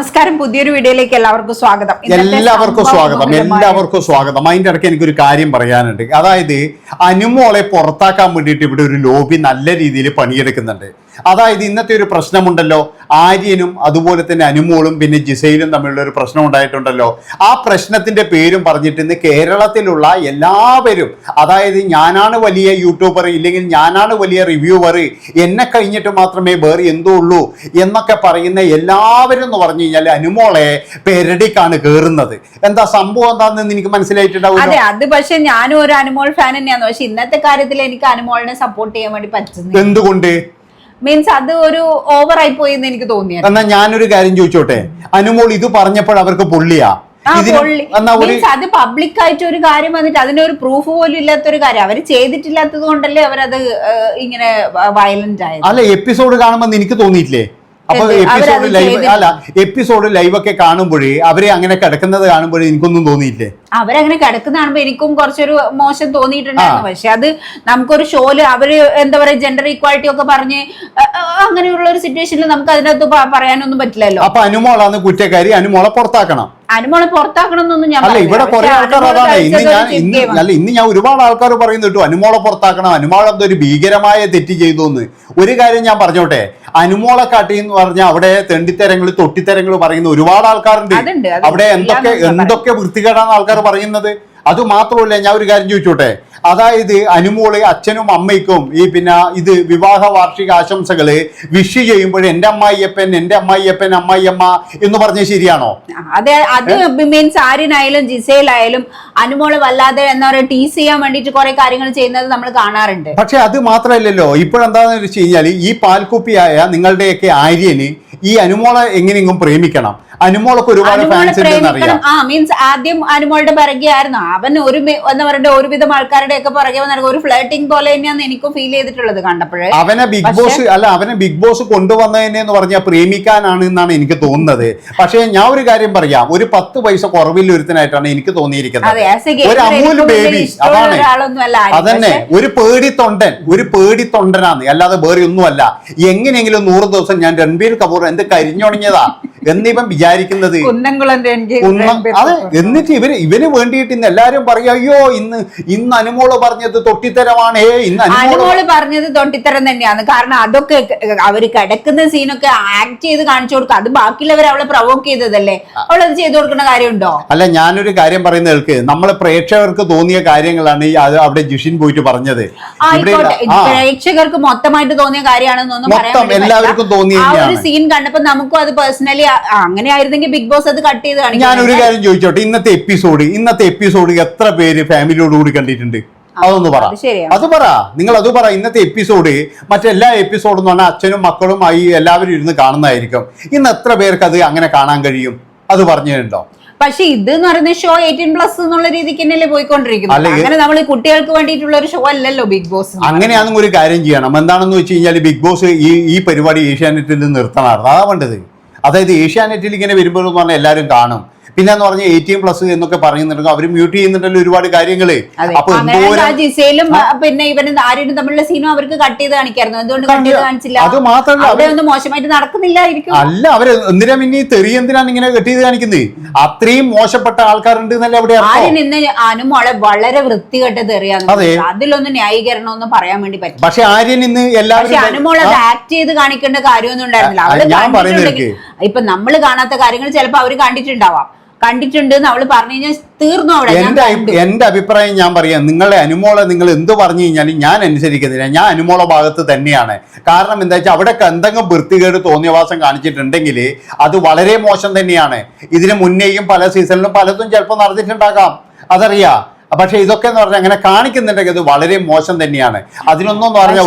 നമസ്കാരം. പുതിയൊരു വീഡിയോയിലേക്ക് എല്ലാവർക്കും സ്വാഗതം. എല്ലാവർക്കും സ്വാഗതം. എല്ലാവർക്കും സ്വാഗതം. അതിന്റെ ഇടയ്ക്ക് എനിക്കൊരു കാര്യം പറയാനുണ്ട്. അതായത് അനുമോളെ പുറത്താക്കാൻ വേണ്ടിയിട്ട് ഇവിടെ ഒരു ലോബി നല്ല രീതിയിൽ പണിയെടുക്കുന്നുണ്ട്. അതായത് ഇന്നത്തെ ഒരു പ്രശ്നമുണ്ടല്ലോ. ആര്യനും അതുപോലെ തന്നെ അനുമോളും പിന്നെ ജിസയിലും തമ്മിലുള്ള ഒരു പ്രശ്നം ഉണ്ടായിട്ടുണ്ടല്ലോ. ആ പ്രശ്നത്തിന്റെ പേരും പറഞ്ഞിട്ട് ഇന്ന് കേരളത്തിലുള്ള എല്ലാവരും അതായത് ഞാനാണ് വലിയ യൂട്യൂബർ ഇല്ലെങ്കിൽ ഞാനാണ് വലിയ റിവ്യൂവർ എന്നെ കഴിഞ്ഞിട്ട് മാത്രമേ വേറെ എന്തോ ഉള്ളൂ എന്നൊക്കെ പറയുന്ന എല്ലാവരും എന്ന് പറഞ്ഞു കഴിഞ്ഞാൽ അനുമോളെ പെരടിക്കാണ് കയറുന്നത് എന്താ സംഭവം എന്താണെന്ന് എനിക്ക് മനസ്സിലായിട്ടുണ്ടാവും അതെ അത് പക്ഷെ ഞാനും ഒരു അനുമോൾ ഫാൻ തന്നെയാണ് പക്ഷെ ഇന്നത്തെ കാര്യത്തിൽ എനിക്ക് അനുമോളിനെ സപ്പോർട്ട് ചെയ്യാൻ വേണ്ടി പറ്റുന്നു എന്തുകൊണ്ട്? മീൻസ് അത് ഒരു ഓവർ ആയി പോയി എന്ന് എനിക്ക് തോന്നിയത് എന്നാ ഞാനൊരു കാര്യം ചോദിച്ചോട്ടെ? അനുമോൾ ഇത് പറഞ്ഞപ്പോൾ അവർക്ക് പൊള്ളിയാ? അത് പബ്ലിക് ആയിട്ട് ഒരു കാര്യം വന്നിട്ട് അതിനൊരു പ്രൂഫ് പോലും ഇല്ലാത്ത ഒരു കാര്യം. അവർ ചെയ്തിട്ടില്ലാത്തത് കൊണ്ടല്ലേ അവരത് ഇങ്ങനെ വയലന്റ് ആയത്. അല്ല എപ്പിസോഡ് കാണുമ്പോ എനിക്ക് തോന്നിയിട്ടില്ലേ? അപ്പൊ എപ്പിസോഡ് ലൈവ് അല്ല എപ്പിസോഡ് ലൈവ് ഒക്കെ കാണുമ്പോഴേ അവരെ അങ്ങനെ കിടക്കുന്നത് കാണുമ്പോഴേ എനിക്കൊന്നും തോന്നിയില്ലേ? അവരങ്ങനെ കിടക്കുന്ന കാണുമ്പോ എനിക്കും കുറച്ചൊരു മോശം തോന്നിയിട്ടുണ്ടായിരുന്നു. പക്ഷെ അത് നമുക്കൊരു ഷോയിൽ അവർ എന്താ പറയാ ജെൻഡർ ഈക്വാലിറ്റി ഒക്കെ പറഞ്ഞ് അങ്ങനെയുള്ള ഒരു സിറ്റുവേഷനിൽ നമുക്ക് അതിനകത്ത് പറയാനൊന്നും പറ്റില്ലല്ലോ. അപ്പൊ അനുമോളാണ് കുറ്റക്കാരി. അനുമോളെ പുറത്താക്കണം. അനുമോളെ പുറത്താക്കണം എന്നൊന്നും ഞാൻ അല്ല ഇവിടെ പറയുന്നില്ല. കുറെ പക്ഷെ ആൾക്കാർ അതാണ് ഇന്ന് ഞാൻ ഒരു ഇന്ന് അല്ല ഇന്ന് ഞാൻ ഒരുപാട് ആൾക്കാർ പറയുന്നു കേട്ടു അനുമോളെ പുറത്താക്കണം. അനുമോൾ ഒരു ഭീകരമായ തെറ്റ് ചെയ്തു എന്ന്. ഒരു കാര്യം ഞാൻ പറഞ്ഞോട്ടെ അനുമോളെ കാട്ടി എന്ന് പറഞ്ഞാൽ അവിടെ തെണ്ടിത്തരങ്ങൾ തൊട്ടിത്തരങ്ങൾ പറയുന്ന ഒരുപാട് ആൾക്കാരുണ്ട്. അവിടെ എന്തൊക്കെ എന്തൊക്കെ വൃത്തികേടാണ് ആൾക്കാർ പറയുന്നത്? അത് മാത്രമല്ല ഞാൻ ഒരു കാര്യം ചോദിച്ചോട്ടെ? അതായത് അനുമോൾ അച്ഛനും അമ്മയ്ക്കും ഈ പിന്നെ ഇത് വിവാഹ വാർഷിക ആശംസകൾ വിഷ് ചെയ്യുമ്പോൾ എന്റെ അമ്മായിയപ്പൻ എന്റെ അമ്മായിയപ്പൻ അമ്മായിയമ്മ എന്ന് പറഞ്ഞ ശരിയാണോ? അതെ അത് മീൻസ് ആര്യനായാലും ജിസയിലായാലും അനുമോൾ വല്ലാതെ എന്താ പറയുക ടീസ് ചെയ്യാൻ വേണ്ടിട്ട് കുറെ കാര്യങ്ങൾ ചെയ്യുന്നത് നമ്മൾ കാണാറുണ്ട്. പക്ഷെ അത് മാത്രമല്ലല്ലോ ഇപ്പോഴെന്താന്ന് വെച്ച് കഴിഞ്ഞാൽ ഈ പാൽക്കുപ്പിയായ നിങ്ങളുടെയൊക്കെ ആര്യന് ഈ അനുമോളെ എങ്ങനെയെങ്കിലും പ്രേമിക്കണം. അനുമോളൊക്കെ ഒരുപാട് ഫാൻസ് ആ മീൻസ് ആദ്യം അനുമോളുടെ പിറകെ ആയിരുന്നു അവൻ ഒരു എന്താ പറയുക ഒരുവിധം ആൾക്കാരുടെ ഒക്കെ പുറകെ വന്നിട്ട് ഒരു ഫ്ലേട്ടിംഗ് പോലെ തന്നെയാണ് എനിക്കും ഫീൽ ചെയ്തിട്ടുള്ളത് കണ്ടപ്പോഴേ. അവനെ ബിഗ് ബോസ് അല്ല അവനെ ബിഗ് ബോസ് കൊണ്ടുവന്നതിനെന്ന് പറഞ്ഞാൽ പ്രേമിക്കാനാണ് എന്നാണ് എനിക്ക് തോന്നുന്നത്. പക്ഷേ ഞാൻ ഒരു കാര്യം പറയാം ഒരു പത്ത് പൈസ കുറവിൽ ഒരുത്തനായിട്ടാണ് എനിക്ക് തോന്നിയിരിക്കുന്നത്. ഒരു അമൂൽ ബേബി അതാണ്. അതന്നെ ഒരു പേടി തൊണ്ടൻ ഒരു പേടി തൊണ്ടനാണ് അല്ലാതെ വേറെ ഒന്നുമല്ല എങ്ങനെയെങ്കിലും നൂറ് ദിവസം ഞാൻ രൺബീർ കപൂർ എന്ത് കരിഞ്ഞുണങ്ങിയതാ എന്നിവൻ വിചാരിക്കുന്നത് അതെ എന്നിട്ട് ഇവർ ഇവന് വേണ്ടിയിട്ട് ഇന്ന് എല്ലാരും പറയും അയ്യോ ഇന്ന് ഇന്ന് അനുമോൾ പറഞ്ഞത് തൊട്ടിത്തരമാണ് ഇന്ന് അനുമോൾ പറഞ്ഞത് തൊട്ടിത്തരം തന്നെയാണ്. കാരണം അതൊക്കെ അവർ കിടക്കുന്ന സീനൊക്കെ ആക്ട് ചെയ്ത് കാണിച്ചു കൊടുക്കുക അത് ബാക്കിയുള്ളവർ അവളെ പ്രൊവോക്ക് ചെയ്തതല്ലേ? അവളത് ചെയ്തു കൊടുക്കുന്ന കാര്യമുണ്ടോ? അല്ല ഞാനൊരു കാര്യം പറയുന്ന കേൾക്ക്. നമ്മളെ പ്രേക്ഷകർക്ക് തോന്നിയ കാര്യങ്ങളാണ് ഈ അത് അവിടെ ജിഷിൻ പോയിട്ട് പറഞ്ഞത്. പ്രേക്ഷകർക്ക് മൊത്തമായിട്ട് തോന്നിയ കാര്യമാണെന്നൊന്നും മൊത്തം എല്ലാവർക്കും തോന്നിയ സീൻ കണ്ടപ്പോ നമുക്കും അത് പേഴ്സണലി അങ്ങനെ ആയിരുന്നെങ്കിൽ ബിഗ് ബോസ് അത് കട്ട് ചെയ്ത് ഞാൻ ഒരു കാര്യം ചോദിച്ചോട്ടെ ഇന്നത്തെ എപ്പിസോഡ് ഇന്നത്തെ എപ്പിസോഡ് എത്ര പേര് ഫാമിലിയോട് കൂടി കണ്ടിട്ടുണ്ട്? അതൊന്ന് പറ. അത് പറ. നിങ്ങൾ അത് പറ. ഇന്നത്തെ എപ്പിസോഡ് മറ്റെല്ലാ എപ്പിസോഡും എന്ന് പറഞ്ഞാൽ അച്ഛനും മക്കളും ആയി എല്ലാവരും ഇരുന്ന് കാണുന്നതായിരിക്കും. ഇന്ന് എത്ര പേർക്ക് അത് അങ്ങനെ കാണാൻ കഴിയും? അത് പറഞ്ഞിട്ടുണ്ടോ പക്ഷെ ഇത് എന്ന് പറയുന്ന ഷോ എയ്റ്റീൻ പ്ലസ് എന്നുള്ള രീതിക്ക് തന്നെയല്ലേ പോയിക്കൊണ്ടിരിക്കുന്നത്. അങ്ങനെ നമ്മൾ കുട്ടികൾക്ക് വേണ്ടിയിട്ടുള്ള ഒരു ഷോ അല്ലല്ലോ ബിഗ് ബോസ് അങ്ങനെയാണെങ്കിൽ ഒരു കാര്യം ചെയ്യണം. എന്താണെന്ന് വെച്ച് കഴിഞ്ഞാൽ ബിഗ് ബോസ് ഈ ഈ പരിപാടി ഏഷ്യാനെറ്റിൽ നിന്ന് നിർത്തണമായിരുന്നു. അതാ വേണ്ടത്. അതായത് ഏഷ്യാനെറ്റിൽ ഇങ്ങനെ വരുമ്പോൾ എന്ന് പറഞ്ഞാൽ എല്ലാവരും കാണും. പിന്നെ എന്ന് ടി എയ്റ്റീൻ പ്ലസ് എന്നൊക്കെ പറയുന്നുണ്ടെങ്കിൽ അവർ മ്യൂട്ട് ചെയ്യുന്നുണ്ടല്ലോ ഒരുപാട് കാര്യങ്ങൾ. അപ്പൊ ജിസയിലും പിന്നെ ഇവന് ആര്യനും തമ്മിലുള്ള സീനും അവർക്ക് കട്ട് ചെയ്ത് കാണിക്കായിരുന്നു. എന്തുകൊണ്ട് കട്ട് ചെയ്ത് കാണിച്ചില്ല? അത് മാത്രമല്ല മോശമായിട്ട് നടക്കുന്നില്ലായിരിക്കും. അല്ല അവർ എന്തിനാ പിന്നെ തെറി എന്തിനാണ് ഇങ്ങനെ ചെയ്ത് കാണിക്കുന്നത്? അത്രയും മോശപ്പെട്ട ആൾക്കാരുണ്ട് എന്നല്ലേ അവിടെ ആര്യൻ ഇന്ന് അനുമോളെ വളരെ വൃത്തികെട്ട തെറിയാന്ന് അതെ. അതിലൊന്നും ന്യായീകരണം ഒന്നും പറയാൻ വേണ്ടി പറ്റും പക്ഷെ ആര്യൻ ഇന്ന് എല്ലാവരും അനുമോൾ അത് ആക്ട് ചെയ്ത് കാണിക്കേണ്ട കാര്യമൊന്നും ഉണ്ടായിരുന്നില്ല. അവൾ ഇപ്പൊ നമ്മൾ കാണാത്ത കാര്യങ്ങൾ ചിലപ്പോ അവർ കണ്ടിട്ടുണ്ടാവാം. കണ്ടിട്ടുണ്ട് എന്ന് അവൾ പറഞ്ഞു കഴിഞ്ഞാൽ തീർന്നു അവിടെ എന്റെ എന്റെ അഭിപ്രായം ഞാൻ പറയാം. നിങ്ങളെ അനുമോളെ നിങ്ങൾ എന്ത് പറഞ്ഞു കഴിഞ്ഞാലും ഞാൻ അനുസരിക്കുന്നില്ല. ഞാൻ അനുമോള ഭാഗത്ത് തന്നെയാണ്. കാരണം എന്താ വെച്ചാൽ അവിടെ എന്തെങ്കിലും വൃത്തികേട് തോന്നിയവാസം കാണിച്ചിട്ടുണ്ടെങ്കിൽ അത് വളരെ മോശം തന്നെയാണ്. ഇതിനു മുന്നേയും പല സീസണിലും പലതും ചിലപ്പോൾ നടന്നിട്ടുണ്ടാകാം. അതറിയാ. പക്ഷെ ഇതൊക്കെ എന്ന് പറഞ്ഞാൽ അങ്ങനെ കാണിക്കുന്നുണ്ടെങ്കിൽ അത് വളരെ മോശം തന്നെയാണ്. അതിനൊന്നും പറഞ്ഞാൽ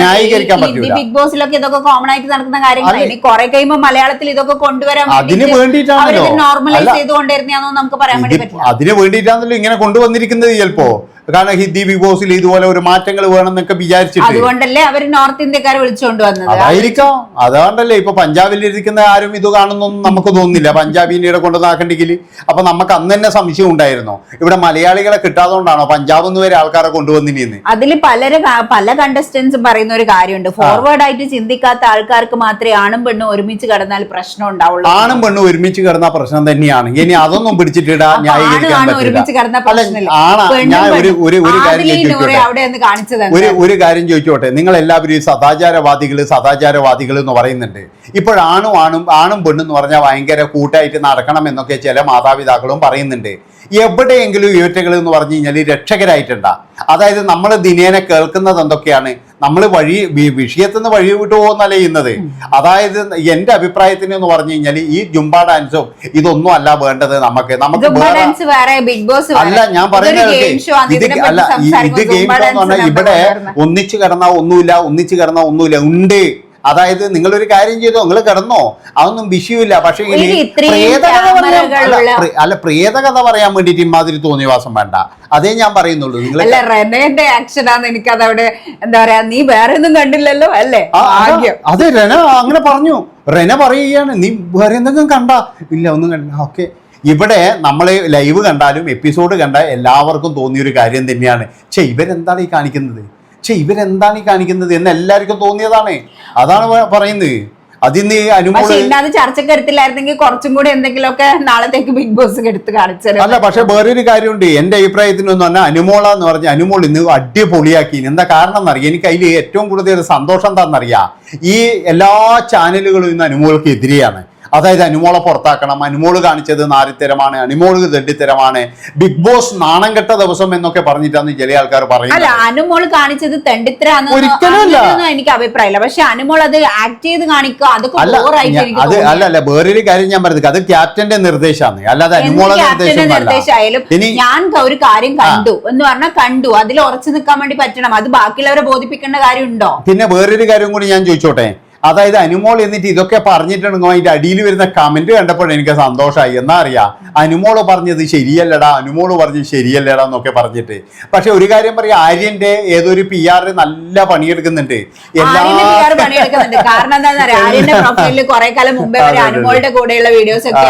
ന്യായീകരിക്കാൻ പറ്റില്ല ബിഗ് ബോസിലൊക്കെ ഇതൊക്കെ കോമൺ ആയിട്ട് നടക്കുന്ന കാര്യങ്ങൾ കുറെ കഴിയുമ്പോൾ മലയാളത്തിൽ ഇതൊക്കെ കൊണ്ടുവരാൻ അതിന് വേണ്ടിയിട്ടാണല്ലോ. നോർമലൈസ്. ചെയ്തുകൊണ്ടിരുന്നോ നമുക്ക് പറയാൻ വേണ്ടി പറ്റില്ല. അതിന് വേണ്ടിയിട്ടാണല്ലോ ഇങ്ങനെ കൊണ്ടുവന്നിരിക്കുന്നത് ചിലപ്പോ. കാരണം ഹിന്ദി ബിഗ് ബോസിൽ ഇതുപോലെ ഒരു മാറ്റങ്ങൾ വേണമെന്നൊക്കെ വിചാരിച്ചിട്ട്. അതുകൊണ്ടല്ലേ അവർ നോർത്ത് ഇന്ത്യക്കാരെ വിളിച്ചുകൊണ്ട് വന്നത്? അതായിരിക്കാം. അതുകൊണ്ടല്ലേ ഇപ്പൊ പഞ്ചാബിൽ ഇരിക്കുന്ന ആരും ഇത് കാണുന്നൊന്നും നമുക്ക് തോന്നുന്നില്ല. പഞ്ചാബി ഇവിടെ കൊണ്ടുവന്നാക്കണ്ടെങ്കിൽ അപ്പൊ നമുക്ക് അന്ന് തന്നെ സംശയം ഉണ്ടായിരുന്നു. ഇവിടെ മലയാളികളെ കിട്ടാതുകൊണ്ടാണോ പഞ്ചാബ് എന്ന് വരെ ആൾക്കാരെ കൊണ്ടുവന്നിരിക്കുന്നത് അതിൽ പലര് പല കണ്ടസ്റ്റൻസും പറയുന്ന ഒരു കാര്യമുണ്ട്. ഫോർവേഡ് ആയിട്ട് ചിന്തിക്കാത്ത ആൾക്കാർക്ക് മാത്രമേ ആണും പെണ്ണും ഒരുമിച്ച് കിടന്നാൽ പ്രശ്നം ഉണ്ടാവുള്ളൂ. ആണും പെണ്ണും ഒരുമിച്ച് കിടന്ന പ്രശ്നം തന്നെയാണ്. ഇനി അതൊന്നും പിടിച്ചിട്ടിടാ ഞാൻ ഒരു. ഒരു ഒരു കാര്യം ചോദിച്ചോട്ടെ ഒരു ഒരു കാര്യം ചോദിച്ചോട്ടെ നിങ്ങൾ എല്ലാവരും സദാചാരവാദികൾ സദാചാരവാദികൾ എന്ന് പറയുന്നുണ്ട്. ഇപ്പോഴാണും ആണും ആണും പെണ്ണും എന്ന് പറഞ്ഞാൽ ഭയങ്കര കൂട്ടായിട്ട് നടക്കണം എന്നൊക്കെ ചില മാതാപിതാക്കളും പറയുന്നുണ്ട്. എവിടെയെങ്കിലും ഇവറ്റകൾ എന്ന് പറഞ്ഞു കഴിഞ്ഞാൽ രക്ഷകരായിട്ടുണ്ടാ. അതായത് നമ്മൾ ദിനേനെ കേൾക്കുന്നത് എന്തൊക്കെയാണ്? നമ്മൾ വഴി വിഷയത്തിൽ നിന്ന് വഴി വിട്ടു പോകുന്നല്ല ചെയ്യുന്നത്. അതായത് എന്റെ അഭിപ്രായത്തിന് എന്ന് പറഞ്ഞു കഴിഞ്ഞാൽ ഈ ജുംബ ഡാൻസും ഇതൊന്നും അല്ല വേണ്ടത് നമുക്ക്. നമുക്ക് അല്ല ഞാൻ പറയുന്നത് ഇത് അല്ല ഇത് ഗെയിം ജുംബ ഷോ എന്ന് പറഞ്ഞാൽ ഇവിടെ ഒന്നിച്ചു കിടന്ന ഒന്നുമില്ല ഒന്നിച്ചു കിടന്ന ഒന്നുമില്ല ഉണ്ട്. അതായത് നിങ്ങളൊരു കാര്യം ചെയ്തോ നിങ്ങൾ കിടന്നോ അതൊന്നും വിഷയമില്ല. പക്ഷേ അല്ല, ക്യാമറകളുള്ള- കഥ പറയാൻ വേണ്ടിയിട്ട് ഇമാതിരി തോന്നിയവാസം വേണ്ട. അതേ ഞാൻ പറയുന്നുള്ളൂ നിങ്ങൾ അല്ല റെനയുടെ ആക്ഷൻ ആണ് അതവിടെ എന്താ പറയാ നീ വേറെ ഒന്നും കണ്ടില്ലല്ലോ അല്ലേ? അതെ റെന അങ്ങനെ പറഞ്ഞു. റെന പറയുകയാണ് നീ വേറെ എന്തെങ്കിലും കണ്ട? ഇല്ല ഒന്നും കണ്ട ഓക്കെ. ഇവിടെ നമ്മൾ ലൈവ് കണ്ടാലും എപ്പിസോഡ് കണ്ട എല്ലാവർക്കും തോന്നിയൊരു കാര്യം തന്നെയാണ്. പക്ഷെ ഇവരെന്താണ് ഈ കാണിക്കുന്നത്? ഛേ ഇവരെന്താണ് ഈ കാണിക്കുന്നത് എന്ന് എല്ലാവർക്കും തോന്നിയതാണ്. അതാണ് പറയുന്നത്. അതിന്ന് പക്ഷെ അനുമോൾ ഇന്നത് ചർച്ചക്ക് എടുത്തില്ലായിരുന്നെങ്കിൽ കുറച്ചും കൂടി എന്തെങ്കിലുമൊക്കെ നാളത്തേക്ക് ബിഗ് ബോസ് എടുത്ത് കാണിച്ചത്. അല്ല പക്ഷെ വേറൊരു കാര്യമുണ്ട്. എന്റെ അഭിപ്രായത്തിന് എന്ന് പറഞ്ഞാൽ അനുമോള എന്ന് പറഞ്ഞ അനുമോൾ ഇന്ന് അടിപൊളിയാക്കി. എന്താ കാരണം എന്നറിയാം? എനിക്ക് അതിൽ ഏറ്റവും കൂടുതൽ സന്തോഷം എന്താണെന്നറിയാം? ഈ എല്ലാ ചാനലുകളും ഇന്ന് അനുമോൾക്ക് എതിരെയാണ്. അതായത് അനുമോളെ പുറത്താക്കണം അനുമോൾ കാണിച്ചത് നാരിത്തരമാണ് അനുമോൾ തെണ്ടിത്തരമാണ് ബിഗ് ബോസ് നാണം കെട്ട ദിവസം എന്നൊക്കെ പറഞ്ഞിട്ടാണ് ചില ആൾക്കാർ പറയുന്നത്. അനുമോൾ കാണിച്ചത് തെണ്ടിത്തരാന്ന് ഒരിക്കലും എനിക്ക് അഭിപ്രായമില്ല. പക്ഷെ അനുമോൾ അത് ആക്ട് ചെയ്ത് കാണിക്കുക അതൊക്കെ അത് അല്ല അല്ല വേറൊരു കാര്യം ഞാൻ പറയുന്നത് അത് ക്യാപ്റ്റന്റെ നിർദ്ദേശമാണ്. അല്ലാതെ അനുമോളെ നിർദ്ദേശമായാലും ഞാൻ ഒരു കാര്യം കണ്ടു എന്ന് പറഞ്ഞാൽ കണ്ടു. അതിൽ ഉറച്ചു നിൽക്കാൻ വേണ്ടി പറ്റണം. അത് ബാക്കിയുള്ളവരെ ബോധിപ്പിക്കേണ്ട കാര്യമുണ്ടോ പിന്നെ വേറൊരു കാര്യം കൂടി ഞാൻ ചോദിച്ചോട്ടെ? അതായത് അനുമോൾ എന്നിട്ട് ഇതൊക്കെ പറഞ്ഞിട്ടുണ്ടെങ്കിൽ അതിന്റെ അടിയിൽ വരുന്ന കമന്റ് കണ്ടപ്പോൾ എനിക്ക് സന്തോഷമായി. എന്നാ അറിയാം? അനുമോൾ പറഞ്ഞത് ശരിയല്ലടാ. അനുമോൾ പറഞ്ഞത് ശരിയല്ലടാ എന്നൊക്കെ പറഞ്ഞിട്ട്. പക്ഷെ ഒരു കാര്യം പറയാം. ആര്യന്റെ ഏതൊരു പി ആർ നല്ല പണിയെടുക്കുന്നുണ്ട്. എല്ലാ കാരണം എന്താണെന്ന് അറിയാം? ആര്യന്റെ പ്രൊഫൈലിൽ കുറെ കാലം മുമ്പേ വരെ. അനുമോളുടെ കൂടെയുള്ള വീഡിയോസ് ഒക്കെ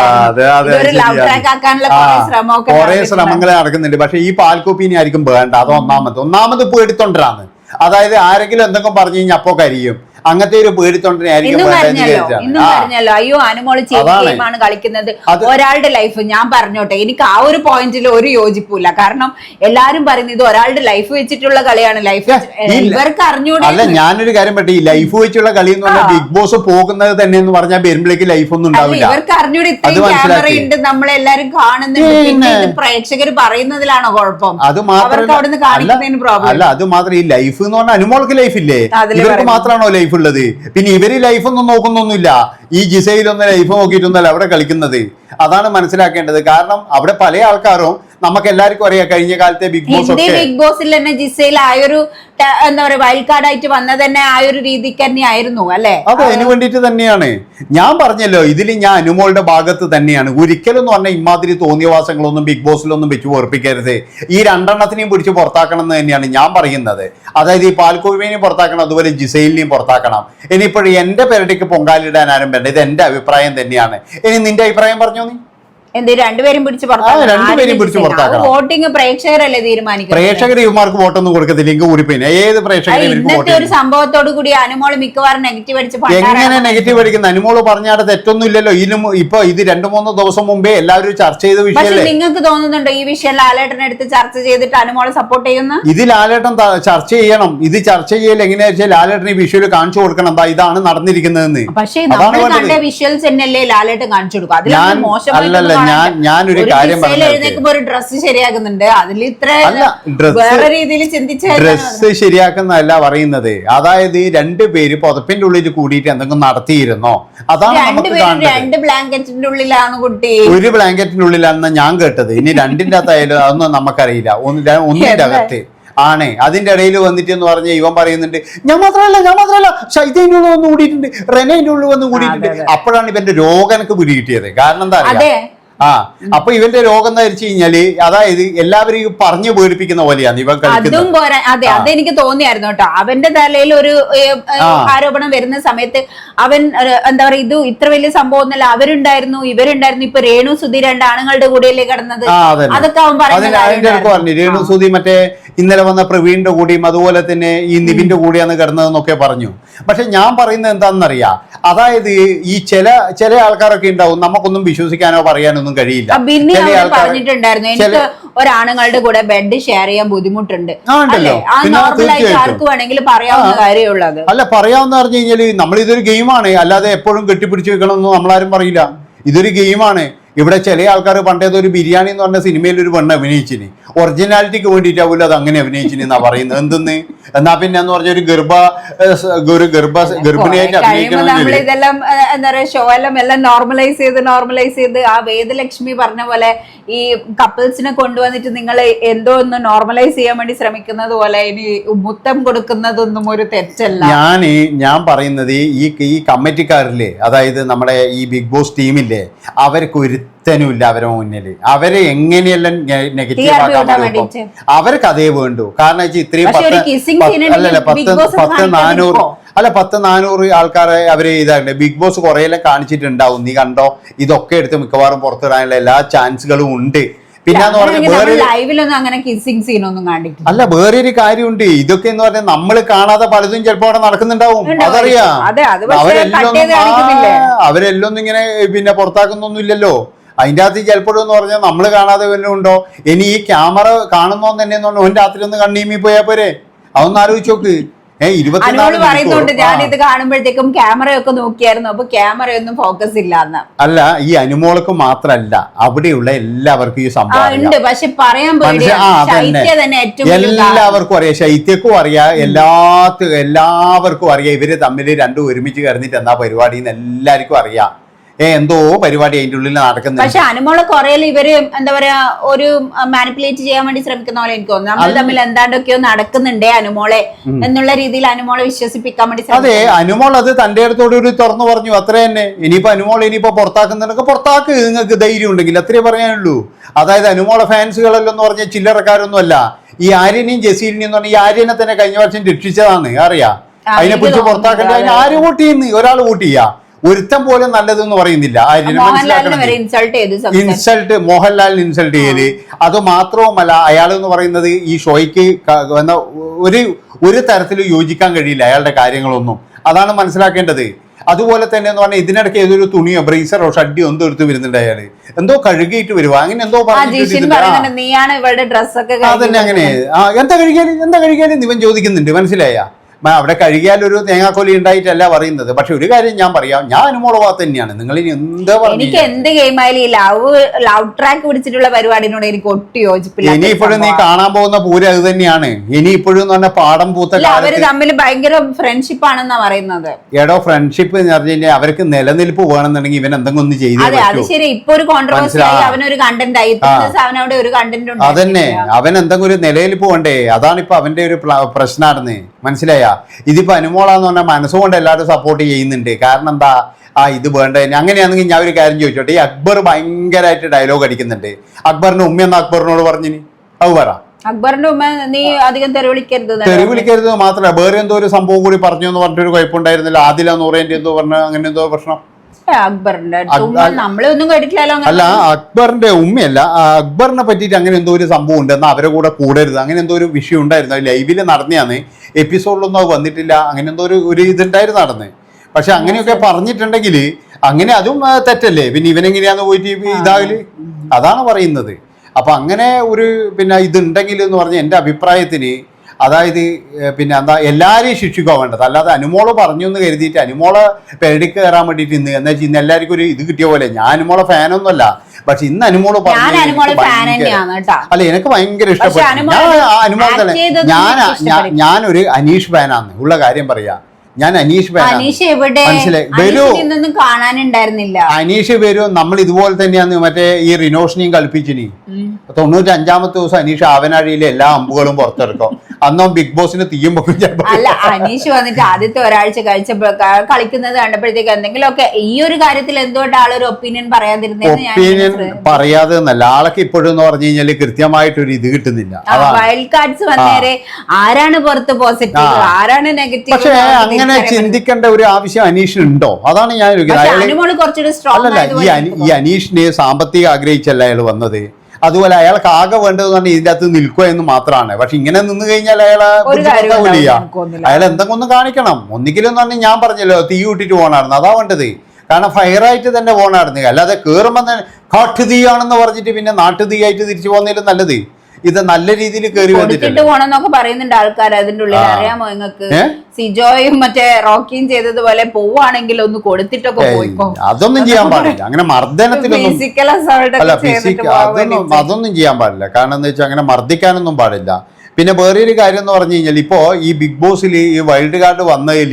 കുറെ. ശ്രമങ്ങൾ നടക്കുന്നുണ്ട്. പക്ഷെ ഈ പാൽക്കോപ്പിനെ ആയിരിക്കും വേണ്ട. അത് ഒന്നാമത്. ഒന്നാമത് പേടിത്തൊണ്ടരാണ് അതായത് ആരെങ്കിലും എന്തെങ്കിലും പറഞ്ഞു കഴിഞ്ഞാൽ അപ്പോ കരിയും. അങ്ങനത്തെ ഒരു പേടിത്തൊണ്ടനായിരിക്കും പറഞ്ഞല്ലോ അയ്യോ അനുമോൾ. ഗെയിമാണ് കളിക്കുന്നത്. ഒരാളുടെ ലൈഫ് ഞാൻ പറഞ്ഞോട്ടെ എനിക്ക് ആ ഒരു പോയിന്റിൽ ഒരു യോജിപ്പില്ല കാരണം എല്ലാരും പറയുന്നത് ഇത് ഒരാളുടെ ലൈഫ് വെച്ചിട്ടുള്ള കളിയാണ്. ലൈഫ് ഇവർക്ക് അറിഞ്ഞൂടെ അല്ല ഞാനൊരു കാര്യം പറ്റി ലൈഫ് വെച്ചുള്ള കളി എന്ന് പറഞ്ഞാൽ ബിഗ് ബോസ് പോകുന്നത് തന്നെ എന്ന് പറഞ്ഞാൽ വരുമ്പോഴേക്ക് ലൈഫ് ഒന്നും ഉണ്ടാവില്ല. ഇവർക്ക് അറിഞ്ഞൂടെ ഇത്ര ഇത്രയും ക്യാമറ ഉണ്ട് നമ്മളെല്ലാരും കാണുന്നുണ്ട്. പ്രേക്ഷകർ പറയുന്നതിലാണോ കുഴപ്പം? അത് മാത്രം അല്ല അല്ല അത് മാത്രം ഈ ലൈഫ് എന്ന് പറഞ്ഞാൽ അനുമോൾക്ക് ലൈഫ് ഇല്ലേ? ഇവർക്ക് മാത്രമാണോ ലൈഫ് ഉള്ളത് പിന്നെ ഇവർ ലൈഫൊന്നും നോക്കുന്നൊന്നുമില്ല. ഈ ജിസയിലൊന്ന് ലൈഫ് നോക്കിയിട്ടൊന്നല്ല അവിടെ കളിക്കുന്നത്. അതാണ് മനസ്സിലാക്കേണ്ടത്. കാരണം അവിടെ പല ആൾക്കാരും നമുക്ക് എല്ലാവർക്കും അറിയാം കഴിഞ്ഞ കാലത്തെ ബിഗ് ബോസ് ഒക്കെ. ബിഗ് ബോസിൽ തന്നെ ജിസയിൽ ആയൊരു ഒരു എന്താ പറയാ വൈൽഡ് കാർഡ് ആയിട്ട് വന്നത് തന്നെ ആ ഒരു രീതിക്ക് തന്നെ ആയിരുന്നു അല്ലെ? അതെ അതിന് വേണ്ടിയിട്ട് തന്നെയാണ്. ഞാൻ പറഞ്ഞല്ലോ ഇതിൽ ഞാൻ അനുമോളുടെ ഭാഗത്ത് തന്നെയാണ്. ഒരിക്കലും എന്ന് പറഞ്ഞാൽ ഇമാതിരി തോന്നിയവാസങ്ങളൊന്നും ബിഗ് ബോസിലൊന്നും വെച്ച് ഓർപ്പിക്കരുത് ഈ രണ്ടെണ്ണത്തിനെയും പിടിച്ച് പുറത്താക്കണം എന്ന് തന്നെയാണ് ഞാൻ പറയുന്നത്. അതായത് ഈ പാൽക്കോവിനെയും പുറത്താക്കണം അതുപോലെ ജിസൈലിനെയും പുറത്താക്കണം. ഇനിയിപ്പോൾ എന്റെ പെരടിക്ക് പൊങ്കാലിടാൻ ആരും വേണ്ട. ഇത് എന്റെ അഭിപ്രായം തന്നെയാണ്. ഇനി നിന്റെ അഭിപ്രായം പറഞ്ഞോ നീ? എന്ത് രണ്ടുപേരും പിടിച്ച് രണ്ടുപേരും പിടിച്ച് പുറത്താക്കണം. വോട്ടിംഗ് പ്രേക്ഷകരല്ലേ തീരുമാനിക്കുന്നത്? പ്രേക്ഷകർ ഇവന്മാർക്ക് വോട്ടൊന്നും കൊടുക്കത്തില്ല. ഇങ്ങ് കൂടിപ്പോയിന് ഏത് ഇന്നത്തെ ഒരു സംഭവത്തോട് കൂടി അനുമോൾ മിക്കവാറും നെഗറ്റീവ് അടിച്ച് എങ്ങനെ നെഗറ്റീവ് അടിക്കുന്ന? അനുമോൾ പറഞ്ഞാടെ തെറ്റൊന്നും ഇല്ലല്ലോ ഇതിനും ഇപ്പൊ ഇത് രണ്ടു മൂന്ന് ദിവസം മുമ്പേ എല്ലാവരും ചർച്ച ചെയ്ത വിഷയം വിഷയമല്ലേ? നിങ്ങൾക്ക് തോന്നുന്നുണ്ടോ ഈ വിഷയം ലാലേട്ടനെ എടുത്ത് ചർച്ച ചെയ്തിട്ട് അനുമോളെ സപ്പോർട്ട് ചെയ്യുന്ന? ഇത് ലാലേട്ടൻ ചർച്ച ചെയ്യണം. ഇത് ചർച്ച ചെയ്യൽ എങ്ങനെയാ വെച്ചാൽ ലാലേട്ടൻ ഈ വിഷയം കാണിച്ചു കൊടുക്കണം. എന്താ ഇതാണ് നടന്നിരിക്കുന്നതെന്ന്. പക്ഷേ നമ്മൾ. കണ്ട വിഷ്വൽസ് തന്നെയല്ലേ ലാലേട്ടൻ കാണിച്ചു കൊടുക്കും ഞാൻ- അല്ലല്ല, ഞാൻ- ഞാനൊരു കാര്യം. എഴുന്നേക്കുമ്പോ ഒരു ഡ്രസ്സ് ശരിയാക്കുന്നുണ്ട്. അതിൽ ഇത്ര വേറെ രീതിയിൽ ചിന്തിച്ച ഡ്രസ്സ് ശരിയാക്കുന്നതല്ല പറയുന്നത്. അതായത് രണ്ടുപേര് പുതപ്പിന്റെ ഉള്ളിൽ കൂടിയിട്ട് എന്തെങ്കിലും നടത്തിയിരുന്നോ? അതാണ് നമുക്ക് രണ്ട് ബ്ലാങ്കറ്റിന്റെ ഉള്ളിലാണ് കുട്ടി. ഒരു ബ്ലാങ്കറ്റിന്റെ ഉള്ളിലാണെന്ന് ഞാൻ കേട്ടത്. ഇനി രണ്ടിന്റെ അകത്തായാലും അതൊന്നും നമുക്കറിയില്ല. ഒന്ന് ഒന്നിന്റെ? അകത്ത് ആണേ. അതിന്റെ ഇടയിൽ വന്നിട്ട് എന്ന് പറഞ്ഞ ഇവൻ പറയുന്നുണ്ട് ഞാൻ മാത്രമല്ല ഞാൻ മാത്രമല്ല ഷൈതന്റെ ഉള്ളിൽ വന്ന് കൂടിയിട്ടുണ്ട് റെനയുടെ ഉള്ളിൽ വന്ന് കൂടിയിട്ടുണ്ട്. അപ്പോഴാണ് ഇവന്റെ രോഗനക്ക് പിടി പിടികിട്ടിയത്. കാരണം എന്താ അറിയാം? ആ അപ്പൊ ഇവന്റെ രോഗം എന്ന് വെച്ച് കഴിഞ്ഞാൽ അതായത് എല്ലാവരെയും പറഞ്ഞു പേടിപ്പിക്കുന്ന പോലെയാണ് ഇവൻ അതും പോരാ അതെ അതെനിക്ക് തോന്നിയായിരുന്നു കേട്ടോ. അവന്റെ തലയിൽ ഒരു. ആരോപണം വരുന്ന സമയത്ത് അവൻ എന്താ പറയാ ഇത് ഇത്ര വലിയ സംഭവം ഒന്നല്ല അവരുണ്ടായിരുന്നു ഇവരുണ്ടായിരുന്നു ഇപ്പൊ രേണു സുധി രണ്ട് ആണുങ്ങളുടെ കൂടെയല്ലേ കിടന്നത്? അതൊക്കെ അവൻ പറഞ്ഞു രേണു സുധി മറ്റേ ഇന്നലെ വന്ന പ്രവീണിന്റെ കൂടിയും അതുപോലെ തന്നെ ഈ നിവിന്റെ കൂടിയാണ് കിടന്നതെന്നൊക്കെ പറഞ്ഞു. പക്ഷെ ഞാൻ പറയുന്നത് എന്താണെന്നറിയാം അതായത് ഈ ചില ചില ആൾക്കാരൊക്കെ ഉണ്ടാവും നമുക്കൊന്നും വിശ്വസിക്കാനോ പറയാനൊന്നും കഴിയില്ല. ബിന്നി പറഞ്ഞിട്ടുണ്ടായിരുന്നു എനിക്ക് ഒരാണുങ്ങളുടെ കൂടെ ബെഡ് ഷെയർ ചെയ്യാൻ ബുദ്ധിമുട്ടുണ്ട്. ആർക്ക് വേണമെങ്കിലും പറയാവുന്ന കാര്യമുള്ളത്. അല്ല പറയാവുന്ന പറഞ്ഞു കഴിഞ്ഞാൽ നമ്മൾ ഇതൊരു ഗെയിമാണ് അല്ലാതെ എപ്പോഴും കെട്ടിപ്പിടിച്ച് വെക്കണമെന്ന് നമ്മളാരും പറയില്ല. ഇതൊരു ഗെയിമാണ് ഇവിടെ ചില ആൾക്കാർ പണ്ടേത് ഒരു ബിരിയാണി എന്ന് പറഞ്ഞ സിനിമയിൽ ഒരു പെണ്ണ് അഭിനയിച്ചിന്. ഒറിജിനാലിറ്റിക്ക് വേണ്ടിയിട്ടാവില്ല അത് അങ്ങനെ അഭിനയിച്ചിന് എന്നാ പറയുന്നത്. എന്തെന്ന്? എന്നാ പിന്നെ എന്ന് പറഞ്ഞ ഒരു ഗർഭ ഒരു ഗർഭ ഗർഭിണിയായിട്ട് അഭിനയിക്കണമെങ്കിൽ ഇതെല്ലാം എന്താ പറയുക ഷോ എല്ലാം എല്ലാം നോർമലൈസ് ചെയ്ത് നോർമലൈസ് ചെയ്ത് ആ വേദലക്ഷ്മി പറഞ്ഞ പോലെ ഈ കപ്പിൾസിനെ കൊണ്ടുവന്നിട്ട് നിങ്ങൾ എന്തോ ഒന്ന് നോർമലൈസ് ചെയ്യാൻ വേണ്ടി ശ്രമിക്കുന്നത് പോലെ ഇനി മുത്തം കൊടുക്കുന്നതൊന്നും ഒരു തെറ്റല്ല. ഞാൻ ഞാൻ പറയുന്നത് ഈ ഈ കമ്മിറ്റിക്കാരില്ലേ അതായത് നമ്മുടെ ഈ ബിഗ് ബോസ് ടീമില്ലേ അവർക്ക് ഒരുത്തനും ഇല്ല അവരെ മുന്നിൽ അവരെ എങ്ങനെയെല്ലാം നെഗറ്റീവ് ആക്കാൻ പറ്റും അവർക്ക് അതേ വേണ്ടു. കാരണം വെച്ചാൽ ഇത്രയും പത്ത് അല്ലല്ല പത്ത് പത്ത് നാനൂറ് അല്ല പത്ത് നാനൂറ് ആൾക്കാരെ അവർ ഇതാകട്ടെ ബിഗ് ബോസ് കുറെയെല്ലാം കാണിച്ചിട്ടുണ്ടാവും. നീ കണ്ടോ? ഇതൊക്കെ എടുത്ത് മിക്കവാറും പുറത്തിടാനുള്ള എല്ലാ ചാൻസുകളും ഉണ്ട്. പിന്നെന്ന് പറഞ്ഞാൽ വേറെ ലൈവിലൊന്നും അങ്ങനെ സീനൊന്നും കണ്ടിട്ടില്ല. അല്ല വേറെ ഒരു കാര്യമുണ്ട്. ഇതൊക്കെ എന്ന് പറഞ്ഞാൽ നമ്മൾ കാണാതെ പലതും ചിലപ്പോ അവിടെ നടക്കുന്നുണ്ടാവും. അതറിയാം. അവരെല്ലാം അവരെല്ലാം ഇങ്ങനെ പിന്നെ പുറത്താക്കുന്നൊന്നും അതിന്റെ അകത്ത് ചിലപ്പോഴെന്ന് പറഞ്ഞാൽ നമ്മൾ കാണാതെ വല്ലതും ഉണ്ടോ? ഇനി ഈ ക്യാമറ കാണുന്നോ തന്നെ എന്ന് പറഞ്ഞാൽ ഓൻ രാത്രി ഒന്ന് കണ്ണീമി പോയാ പോരെ. അതൊന്ന് ആലോചിച്ച് നോക്ക്. പറയുന്നുണ്ട് ഞാൻ ഇത് കാണുമ്പോഴത്തേക്കും ക്യാമറയൊക്കെ നോക്കിയായിരുന്നു അപ്പൊ ക്യാമറയൊന്നും ഫോക്കസ് അല്ല ഈ അനുമോൾക്ക് മാത്രല്ല അവിടെയുള്ള എല്ലാവർക്കും ഈ സംഭവം ഉണ്ട് പക്ഷെ പറയാൻ. എല്ലാവർക്കും അറിയാം. ശൈത്യക്കും അറിയാം. എല്ലാത്ത എല്ലാവർക്കും അറിയാം. ഇവർ തമ്മിൽ രണ്ടും ഒരുമിച്ച് കിടന്നിട്ട് എന്താ പരിപാടി എന്ന് എല്ലാവർക്കും അറിയാം. എന്തോ പരിപാടി അതിന്റെ ഉള്ളിൽ നടക്കുന്നത് പക്ഷെ അനുമോളെ കൊറേ ഇവർ എന്താ പറയാ ഒരു മാനിപ്പുലേറ്റ് ചെയ്യാൻ വേണ്ടി ശ്രമിക്കുന്ന പോലെ എനിക്ക് തോന്നുന്നു. നമ്മൾ തമ്മിൽ എന്താണ്ടൊക്കെയോ നടക്കുന്നുണ്ടേ അനുമോളെ എന്നുള്ള രീതിയിൽ അനുമോളെ വിശ്വസിപ്പിക്കാൻ വേണ്ടി അതെ അനുമോൾ അത് തന്റെ അടുത്തോട് ഒരു തുറന്നു പറഞ്ഞു അത്ര തന്നെ. ഇനിയിപ്പോ അനുമോൾ ഇനിയിപ്പോ പുറത്താക്കുന്നുണ്ടെങ്കിൽ പുറത്താക്ക് നിങ്ങൾക്ക് ധൈര്യം ഉണ്ടെങ്കിൽ അത്രേ പറയാനുള്ളൂ. അതായത് അനുമോളെ ഫാൻസുകളല്ലോ എന്ന് പറഞ്ഞ ചില്ലറക്കാരൊന്നും അല്ല. ഈ ആര്യനെയും ജസീലിനെയും എന്ന് പറഞ്ഞാൽ ഈ ആര്യനെ തന്നെ കഴിഞ്ഞ വർഷം രക്ഷിച്ചതാണ് അറിയാ. അതിനെ പിടിച്ച്. പുറത്താക്കേണ്ട അതിന് ആര് വോട്ട് ചെയ്യുന്നു? ഒരാൾ വോട്ട് ചെയ്യാ. ഒരുത്തം പോലും നല്ലതെന്ന് പറയുന്നില്ല. ഇൻസൾട്ട് മോഹൻലാലിന് ഇൻസൾട്ട് ചെയ്ത് അത് മാത്രവുമല്ല അയാൾ എന്ന് പറയുന്നത് ഈ ഷോയ്ക്ക് വന്ന ഒരു ഒരു തരത്തിലും യോജിക്കാൻ കഴിയില്ല അയാളുടെ കാര്യങ്ങളൊന്നും. അതാണ് മനസ്സിലാക്കേണ്ടത്. അതുപോലെ തന്നെ എന്ന് പറഞ്ഞാൽ ഇതിനിടയ്ക്ക് ഏതൊരു തുണിയോ ബ്രേസറോ ഷഡിയോ എന്തോ എടുത്ത് വരുന്നുണ്ട് അയാൾ. എന്തോ കഴുകിയിട്ട് വരുവാ? അങ്ങനെ എന്തോ പറഞ്ഞു അതന്നെ അങ്ങനെ. എന്താ കഴുകിയാലും? എന്താ കഴുകിയാലും ഇവൻ ചോദിക്കുന്നുണ്ട്. മനസ്സിലായ? അവിടെ കഴുകിയാൽ ഒരു തേങ്ങാക്കൊലി ഉണ്ടായിട്ടല്ല പറയുന്നത്. പക്ഷെ ഒരു കാര്യം ഞാൻ പറയാം. ഞാൻ അനുമോള ഭാഗത്ത് തന്നെയാണ്. നിങ്ങൾ ഇനി എന്താ എനിക്ക് എന്ത് ഗെയിം ആയാലും ഈ ലവ് ലവ് ട്രാക്ക് പിടിച്ചിട്ടുള്ള പരിപാടിനോട് എനിക്ക് ഒട്ടും യോജിപ്പില്ല. ഇനി ഇപ്പോഴും നീ കാണാൻ പോകുന്ന പൂര അത് തന്നെയാണ്. ഇനി ഇപ്പോഴും എന്ന് പറഞ്ഞ പാടം പൂത്ത അവർ തമ്മിൽ ഭയങ്കര ഫ്രണ്ട്ഷിപ്പ് ആണെന്നാ പറയുന്നത്. എടോ ഫ്രണ്ട്ഷിപ്പ് എന്ന് പറഞ്ഞാൽ അവർക്ക് നിലനിൽപ്പ് വേണമെന്നുണ്ടെങ്കിൽ ഇവൻ എന്തെങ്കിലും ഒന്ന് ചെയ്തു അതെ അത് ശരി. ഇപ്പൊ ഒരു കോൺട്രവേഴ്സി ആയി അവനൊരു കണ്ടന്റ് ആയി. അവിടെ ഒരു കണ്ടന്റ് അതന്നെ. അവൻ എന്തെങ്കിലും ഒരു നിലനിൽപ്പ് വേണ്ടേ അതാണ് ഇപ്പൊ അവന്റെ ഒരു പ്രശ്നമാണെന്ന് മനസ്സിലായ? ഇതിപ്പോ അനുമോളാന്ന് പറഞ്ഞാൽ മനസ്സുകൊണ്ട് എല്ലാവരും സപ്പോർട്ട് ചെയ്യുന്നുണ്ട്. കാരണം എന്താ? ആ ഇത് വേണ്ട? അങ്ങനെയാണെങ്കിൽ ഞാൻ ഒരു കാര്യം ചോദിച്ചോട്ടെ. ഈ അക്ബർ ഭയങ്കരമായിട്ട് ഡയലോഗ് അടിക്കുന്നുണ്ട്. അക്ബറിന്റെ ഉമ്മ ഉമ്മയെന്ന് അക്ബറിനോട് പറഞ്ഞിനി അത് പറ. അക്ബറിന്റെ ഉമ്മ നീ അധികം തെറി വിളിക്കരുത് തെറി വിളിക്കരുത് മാത്രമല്ല വേറെ എന്തോ ഒരു സംഭവം കൂടി പറഞ്ഞു എന്ന് പറഞ്ഞിട്ടൊരു കുഴപ്പമുണ്ടായിരുന്നില്ല. ആദില നൂറേന്റെ എന്തോ പറഞ്ഞു അങ്ങനെ എന്തോ പ്രശ്നം. അക്ബറിന്റെ ഉമ്മ നമ്മളൊന്നും കേട്ടിട്ടില്ലല്ലോ അങ്ങനെ അല്ല അക്ബറിന്റെ ഉമ്മയല്ല അക്ബറിനെ പറ്റിയിട്ട് അങ്ങനെ എന്തോ ഒരു സംഭവം ഉണ്ടെന്ന് അവരെ കൂടെ കൂടരുത്. അങ്ങനെ എന്തോ ഒരു വിഷയം ഉണ്ടായിരുന്നു. ലൈവിൽ നടന്നെയാണ് എപ്പിസോഡിലൊന്നും അത് വന്നിട്ടില്ല. അങ്ങനെ എന്തോ ഒരു ഒരു ഇതുണ്ടായിരുന്നു നടന്ന്. പക്ഷെ അങ്ങനെയൊക്കെ പറഞ്ഞിട്ടുണ്ടെങ്കിൽ അങ്ങനെ അതും തെറ്റല്ലേ? പിന്നെ ഇവനെങ്ങനെയാന്ന് പോയിട്ട് ഇതാകൽ? അതാണ് പറയുന്നത്. അപ്പൊ അങ്ങനെ ഒരു പിന്നെ ഇതുണ്ടെങ്കിൽ എന്ന് പറഞ്ഞ എന്റെ അഭിപ്രായത്തിന് അതായത് പിന്നെ എന്താ എല്ലാവരെയും ശിക്ഷിക്കുക വേണ്ടത്. അല്ലാതെ അനുമോൾ പറഞ്ഞു എന്ന് കരുതിയിട്ട് അനുമോളെ പേടിക്ക് കയറാൻ വേണ്ടിയിട്ട് ഇന്ന് എന്താ വെച്ചാൽ ഇന്ന് എല്ലാവർക്കും ഒരു ഇത് കിട്ടിയ പോലെ. ഞാൻ അനുമോളെ ഫാനൊന്നുമല്ല പക്ഷെ ഇന്ന് അനുമോൾ അല്ല എനിക്ക് ഭയങ്കര ഇഷ്ടപ്പെട്ടു. ഞാൻ അനുമോൾ തന്നെ ഞാൻ ഒരു ഞാനൊരു അനീഷ് ഫാനാണ് ഉള്ള കാര്യം പറയാ. ഞാൻ അനീഷ് അനീഷ് എവിടെ. വരൂ. കാണാനുണ്ടായിരുന്നില്ല. അനീഷ് വരും. നമ്മൾ ഇതുപോലെ തന്നെയാണ് മറ്റേ ഈ റിനോഷനെയും കളിപ്പിച്ചിനി തൊണ്ണൂറ്റി അഞ്ചാമത്തെ ദിവസം അനീഷ് ആവനാഴിയിലെ എല്ലാ അമ്പുകളും പുറത്തെടുക്കും. അന്നും ബിഗ് ബോസിന് തീയും അല്ല അനീഷ് വന്നിട്ട് ആദ്യത്തെ ഒരാഴ്ച കഴിച്ചപ്പോ കളിക്കുന്നത് കണ്ടപ്പോഴത്തേക്ക് എന്തെങ്കിലുമൊക്കെ ഈ ഒരു കാര്യത്തിൽ എന്തുകൊണ്ട് ആളൊരു ഒപ്പീനിയൻ പറയാതിരുന്നതെന്ന് ഞാൻ ഒപ്പീനിയൻ പറയാതെ എന്നല്ല ആളൊക്കെ ഇപ്പോഴും എന്ന് പറഞ്ഞു കഴിഞ്ഞാൽ കൃത്യമായിട്ടൊരു ഇത് കിട്ടുന്നില്ല. വൈൽഡ് കാർഡ്സ് വന്നേരെ ആരാണ് പുറത്ത് പോസിറ്റീവ് ആരാണ് നെഗറ്റീവ് അങ്ങനെ ചിന്തിക്കേണ്ട ഒരു ആവശ്യം അനീഷിനുണ്ടോ അതാണ് ഞാൻ അല്ലല്ല ഈ അനീഷിനെ ഈ അനീഷിന് സാമ്പത്തികം ആഗ്രഹിച്ചല്ല അയാൾ വന്നത്. അതുപോലെ അയാൾക്ക് ആകെ വേണ്ടത് പറഞ്ഞാൽ ഇതിന്റെ അകത്ത് നിൽക്കുക എന്ന് മാത്രമാണ്. പക്ഷെ ഇങ്ങനെ നിന്ന് കഴിഞ്ഞാൽ അയാളെ ബുദ്ധിമുട്ടാവില്ല. അയാൾ എന്തെങ്കിലും ഒന്ന് കാണിക്കണം. ഒന്നിക്കലും എന്ന് പറഞ്ഞാൽ ഞാൻ പറഞ്ഞല്ലോ തീ കൂട്ടിട്ട് പോകണമായിരുന്നു. അതാ വേണ്ടത്. കാരണം ഫയറായിട്ട് തന്നെ പോകണമായിരുന്നു. അല്ലാതെ കേറുമ്പോൾ തന്നെ കാട്ടുതീയാണെന്ന് പറഞ്ഞിട്ട് പിന്നെ നാട്ടുതീയായിട്ട് തിരിച്ചു പോകുന്നതിലും നല്ലത്. ഇത് നല്ല രീതിയിൽ കയറി വന്നിട്ട് വന്നിട്ടുണ്ട്. പോണെന്നൊക്കെ പറയുന്നുണ്ട് ആൾക്കാർ അതിന്റെ ഉള്ളിൽ. അറിയാമോ നിങ്ങൾക്ക്? സിജോയും മറ്റേ റോക്കിയും ചെയ്തതുപോലെ പോവാണെങ്കിൽ ഒന്ന് കൊടുത്തിട്ടൊക്കെ പോയിക്കോ. അതൊന്നും ചെയ്യാൻ പാടില്ല. അങ്ങനെ മർദ്ദനത്തിലൊന്നും ഫിസിക്കൽ അസോൾട്ട് അതൊന്നും അതൊന്നും ചെയ്യാൻ പാടില്ല. കാരണം എന്താ വെച്ചാൽ അങ്ങനെ മർദ്ദിക്കാനൊന്നും പാടില്ല. പിന്നെ വേറൊരു കാര്യം എന്ന് പറഞ്ഞു കഴിഞ്ഞാൽ ഇപ്പോ ഈ ബിഗ് ബോസിൽ ഈ വൈൽഡ് കാർഡ് വന്നതിൽ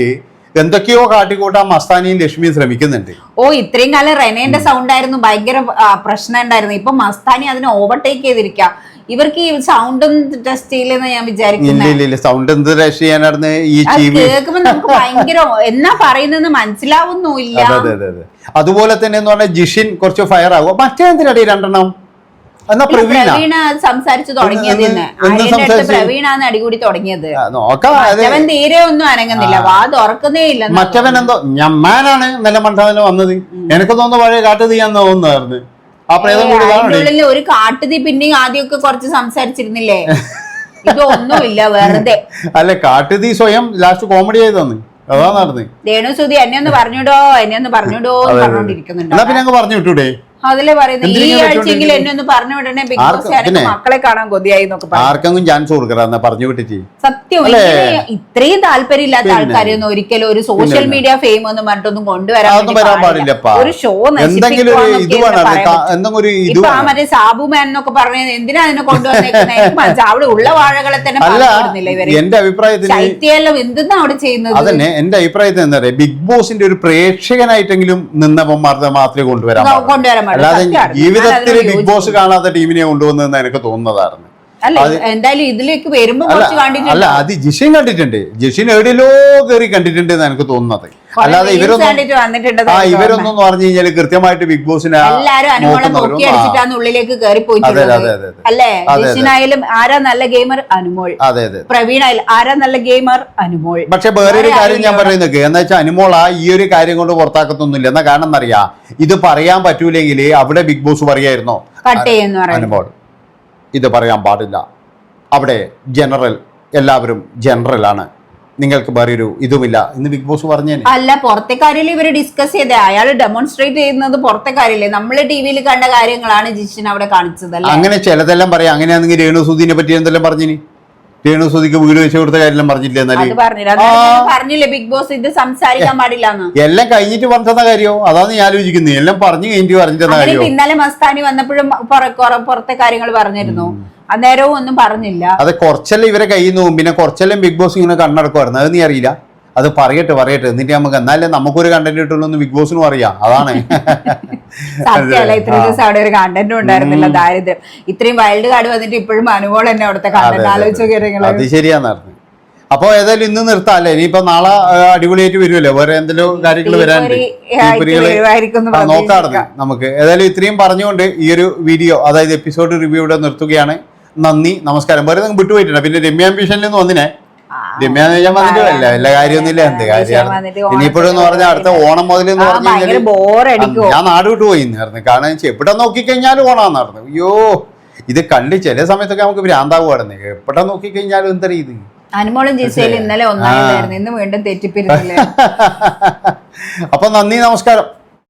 എന്തൊക്കെയോ കാട്ടിക്കൂട്ടാൻ മസ്താനിയും ലക്ഷ്മിയും ശ്രമിക്കുന്നുണ്ട്. ഓ ഇത്രയും കാലം റെനേന്റെ സൗണ്ട് ആയിരുന്നു. ഭയങ്കര പ്രശ്നം ഉണ്ടായിരുന്നു. ഇപ്പൊ മസ്താനി അതിനെ ഓവർടേക്ക് ചെയ്തിരിക്കാം. ഇവർക്ക് ഈ സൗണ്ടും ടെസ്റ്റ് ചെയ്യില്ലെന്ന് ഞാൻ വിചാരിക്കുന്നു. വിചാരിക്കുന്നത് സൗണ്ട് എന്ത് രക്ഷ ചെയ്യാനായിരുന്നു ഈ അത് ടി കേൾക്കുമ്പോ നമുക്ക് ഭയങ്കര എന്നാ പറയുന്നെന്ന് മനസ്സിലാവുന്നുമില്ല അതെ അതെ അതെ അതെ. അതുപോലെ തന്നെ എന്ന് പറഞ്ഞാൽ ജിഷിൻ കുറച്ച് ഫയർ ആകും. മറ്റേ എന്തിനടി രണ്ടെണ്ണം? എന്നാ പ്രവീണ. പ്രവീണ സംസാരിച്ചു തുടങ്ങിയത്? പ്രവീണാന്ന് അടികൂടി തുടങ്ങിയത്. മറ്റവൻ തീരെ ഒന്നും അനങ്ങുന്നില്ല. വാ തുറക്കുന്നേ ഇല്ല മറ്റവൻ എന്തോ ഞമ്മാനാണ് നല്ല മണ്ഡലം വന്നത്. എനിക്ക് തോന്നുന്നു പഴയ കാട്ടു തീയാന്ന് തോന്നുന്നായിരുന്നു ആ പ്രേതം ഒരു കാട്ടുതീ പിന്നെയും ആദ്യമൊക്കെ കുറച്ച് സംസാരിച്ചിരുന്നില്ലേ? ഇതൊന്നുമില്ല വെറുതെ. അല്ല കാട്ടുതീ സ്വയം ലാസ്റ്റ് കോമഡി ആയി തന്നെ അതാ നടന്ന്. രേണുസുതി എന്നെ ഒന്ന് പറഞ്ഞുടോ എന്നെ ഒന്ന് പറഞ്ഞുടോ പറഞ്ഞോണ്ടിരിക്കുന്നുണ്ടോ പിന്നെ അങ്ങ് പറഞ്ഞു വിട്ടൂടെ അതിലെ പറയുന്നത് ഈ ആഴ്ചയെങ്കിലും എന്നെ ഒന്ന് പറഞ്ഞു വിടണേ ബിഗ് ബോസ് എനിക്ക്? മക്കളെ കാണാൻ കൊതിയായി എന്നൊക്കെ ആർക്കെങ്കിലും ചാൻസ് കൊടുക്കറ പറഞ്ഞു വിട്ടിട്ട്. സത്യം ഇത്രയും താല്പര്യമില്ലാത്ത ഇല്ലാത്ത ആൾക്കാരെയൊന്നും ഒരിക്കലും ഒരു സോഷ്യൽ മീഡിയ ഫെയിം എന്ന് പറഞ്ഞിട്ടൊന്നും കൊണ്ടുവരാൻ പാടില്ല. ഒരു ഷോ ഇപ്പൊ മറ്റേ സാബു മാൻ എന്നൊക്കെ പറഞ്ഞത് എന്തിനാ അതിനെ കൊണ്ടുവന്നേക്കുന്നത് അവിടെ ഉള്ള വാഴകളെ തന്നെ എന്റെ അഭിപ്രായത്തിൽ ശൈത്യമെല്ലാം എന്തെന്നാ അവിടെ ചെയ്യുന്നത്? അതന്നെ എന്റെ അഭിപ്രായത്തിൽ എന്താ പറയാ ബിഗ് ബോസിന്റെ ഒരു പ്രേക്ഷകനായിട്ടെങ്കിലും നിന്നവന്മാരുടെ മാത്രമേ കൊണ്ടുവരാൻ കൊണ്ടുവരാൻ. അല്ലാതെ. ജീവിതത്തിൽ ബിഗ് ബോസ് കാണാത്ത ടീമിനെ കൊണ്ടുവന്നതെന്ന് എനിക്ക് തോന്നുന്നതായിരുന്നു എന്തായാലും ഇതിലേക്ക് വരുമ്പോ അല്ല അത് ജിഷിൻ കണ്ടിട്ടുണ്ട്. ജിഷിൻ എവിടെയല്ലോ കയറി കണ്ടിട്ടുണ്ട് എന്ന് എനിക്ക് തോന്നുന്നത്. അല്ലാതെ ഇവരൊന്നും ആ ഇവരൊന്നും പറഞ്ഞു കഴിഞ്ഞാൽ കൃത്യമായിട്ട് ബിഗ് ബോസിനെ ഉള്ളിലേക്ക് കയറി പോയിട്ടുണ്ട്. അല്ലേ. ജിഷിനായാലും ആരാ നല്ല ഗെയിമർ? അനുമോൾ. അതെ അതെ പ്രവീണായാലും ആരാ നല്ല ഗെയിമർ? അനുമോൾ. പക്ഷെ വേറൊരു വേറെ കാര്യം ഞാൻ പറയുന്നത് എന്ന് വെച്ചാൽ അനുമോൾ ആ ഈ ഒരു കാര്യം കൊണ്ട് പുറത്താക്കത്തൊന്നുമില്ല. എന്നാ കാരണം എന്നറിയാ? ഇത് പറയാൻ പറ്റൂലെങ്കിൽ അവിടെ ബിഗ് ബോസ് പറയായിരുന്നോ? അനുമോൾ. ഇത് പറയാൻ പാടില്ല. അവിടെ ജനറൽ എല്ലാവരും ജനറൽ ആണ് നിങ്ങൾക്ക് വേറൊരു ഇതുമില്ല ഇന്ന് ബിഗ് ബോസ് പറഞ്ഞു അല്ല പുറത്തെ കാര്യം ഇവർ ഡിസ്കസ് ചെയ്ത? അയാൾ ഡെമോൺസ്ട്രേറ്റ് ചെയ്യുന്നത് പുറത്തെ കാര്യമില്ലേ നമ്മൾ ടിവിയിൽ കണ്ട കാര്യങ്ങളാണ് ജിഷിൻ അവിടെ കാണിച്ചത് അങ്ങനെ ചിലതെല്ലാം പറയാം. അങ്ങനെയാണെങ്കിൽ രേണുസുദീനെ പറ്റി എന്തെല്ലാം പറഞ്ഞിനി? രേണുസുദിക്ക് വീട് വെച്ച് കൊടുത്ത കാര്യം പറഞ്ഞില്ല എന്നാലും? പറഞ്ഞില്ല. ബിഗ് ബോസ് ഇത് സംസാരിക്കാൻ പാടില്ല എല്ലാം കഴിഞ്ഞിട്ട് പറഞ്ഞ കാര്യമോ അതാണ് ഞാൻ ആലോചിക്കുന്നത് എല്ലാം പറഞ്ഞു കഴിഞ്ഞിട്ട് പറഞ്ഞിട്ടെന്ന കാര്യം? ഇന്നലെ മസ്താനി വന്നപ്പോഴും പുറത്തെ കാര്യങ്ങൾ പറഞ്ഞിരുന്നു. അന്നേരവും ഒന്നും പറഞ്ഞില്ല. അത് കുറച്ചെല്ലാം ഇവരെ കയ്യിൽ നിന്നും പിന്നെ കുറച്ചെല്ലാം ബിഗ് ബോസ് ഇങ്ങനെ കണ്ണടക്കുമായിരുന്നു. അത് നീ അറിയില്ല? അത് പറയട്ടെ പറയട്ടെ. എന്നിട്ട് നമുക്ക് എന്നാലേ നമുക്കൊരു കണ്ടന്റ് കിട്ടുള്ളൂ എന്ന് ബിഗ് ബോസിനും അറിയാം. അതാണ്. സത്യമല്ല ഇത്രയും. ദിവസം അവിടെ ഒരു കണ്ടന്റും ഉണ്ടായിരുന്നില്ല ദാരിദ്ര്യം. ഇത്രയും വൈൽഡ് കാർഡ് വന്നിട്ട് ഇപ്പോഴും അനുഭവം തന്നെ അവിടുത്തെ കണ്ടന്റ് ആലോചിച്ച് നോക്കിയാൽ അത് ശരിയാന്ന് അപ്പൊ ഏതായാലും ഇന്ന് നിർത്താം അല്ലേ? ഇനിയിപ്പോ നാളെ അടിപൊളിയായിട്ട് വരുമല്ലോ വേറെ എന്തെങ്കിലും കാര്യങ്ങൾ വരാനുണ്ട്. നോക്കാറുണ്ട് നമുക്ക്. ഏതായാലും ഇത്രയും പറഞ്ഞുകൊണ്ട് ഈ ഒരു വീഡിയോ അതായത് എപ്പിസോഡ് റിവ്യൂ ഇവിടെ നിർത്തുകയാണ്. നന്ദി നമസ്കാരം. വേറെ നിങ്ങൾ വിട്ടുപോയിട്ടുണ്ട്? പിന്നെ രമ്യ ആംബിഷനിൽ നിന്ന് വന്നിനെ. ആ. ചോദിച്ചാൽ വന്നിട്ട് അല്ല വല്ല കാര്യമൊന്നുമില്ല. എന്ത് കാര്യമാണ്? വന്നിട്ട് ഇനിയിപ്പോഴും എന്ന് പറഞ്ഞാൽ അടുത്ത ഓണം മുതൽ എന്ന് പറഞ്ഞു ഞാൻ നാട് വിട്ടു പോയി നേർന്ന് കാരണം എവിടെ നോക്കിക്കഴിഞ്ഞാലും ഓണാന്നായിരുന്നു അയ്യോ ഇത് കണ്ട് ചില സമയത്തൊക്കെ നമുക്ക് ഭ്രാന്താവുമായിരുന്നു എവിടെ നോക്കിക്കഴിഞ്ഞാലും എന്താ ഇത്? അനുമോളും ജിസയിലും ഇന്നലെ ഒന്നാമതായിരുന്നു ഇന്ന് വീണ്ടും തെറ്റിപ്പിരുന്നില്ലേ അപ്പൊ നന്ദി നമസ്കാരം.